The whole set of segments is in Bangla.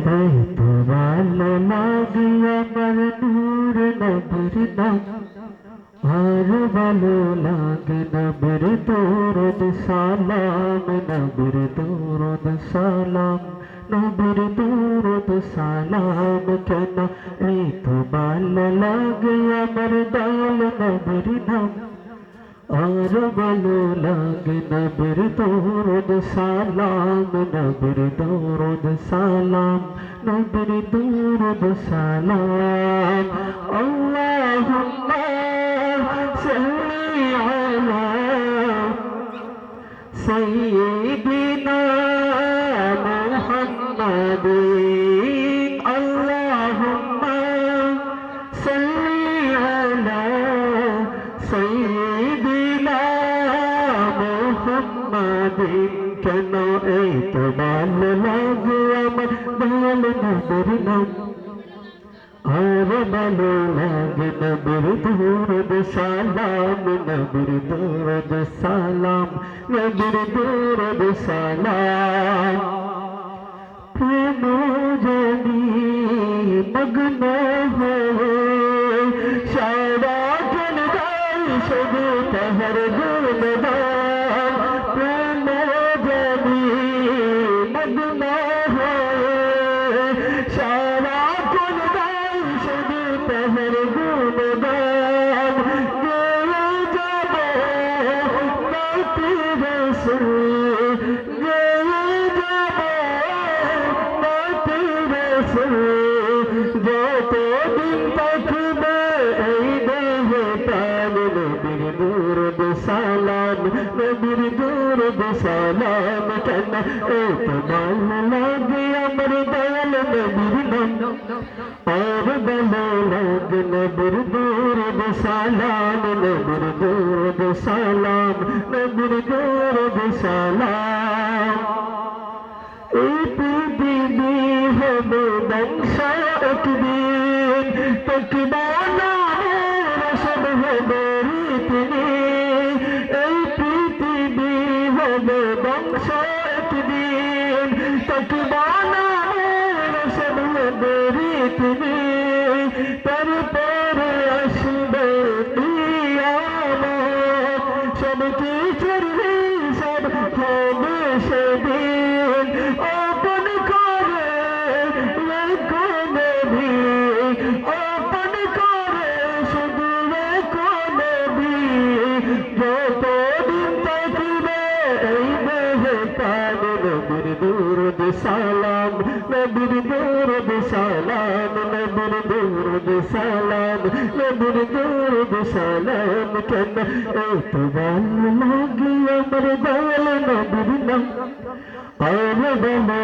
এত ভালো লাগে আমার নূর নবীর নাম আর ভালো লাগে নবীর দরদ সালাম নবীর দরদ সালাম নবীর দরদ সালাম কেন আমার নবীর নাম আর ভালো লাগে নবীর দরদ সালাম নবীর দরদ সালাম নবীর দরদ সালাম আল্লাহুম্মা সাল্লি আলা সাইয়্যিদিনা মুহাম্মাদিন কেন এই তো ভালো লাগে আমার ভালো নবীর নাম? আর ভালো লাগে নবীর দরদ সালাম, নবীর দরদ সালাম, নবীর দরদ সালাম। প্রেম জানি মগ্ন হয়ে সারা জন গাই শুধু তাহার গুণগান প্রেম নবীর দুরদ সালাম কেন এত ভালো লাগে আমার দয়াল নবীর নাম। আর ভালো লাগে নবীর দুরদ সালাম নবীর দুরদ সালাম নবীর দুরদ সালাম এই পৃথিবী হবে ধ্বংস একদিন তকবানা রসদ হবে রীতিনি সেদিন আপন করে নবী দুরদ সালাম, নবীর দুরদ সালাম, নবীর দুরদ সালাম, নবীর দুরদ সালাম কেন? এত ভালো লাগে আমার দয়াল নবীর নাম। আর ভালো লাগে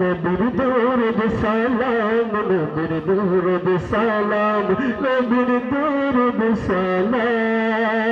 নবীর দুরদ সালাম, নবীর দুরদ সালাম, নবীর দুরদ সালাম।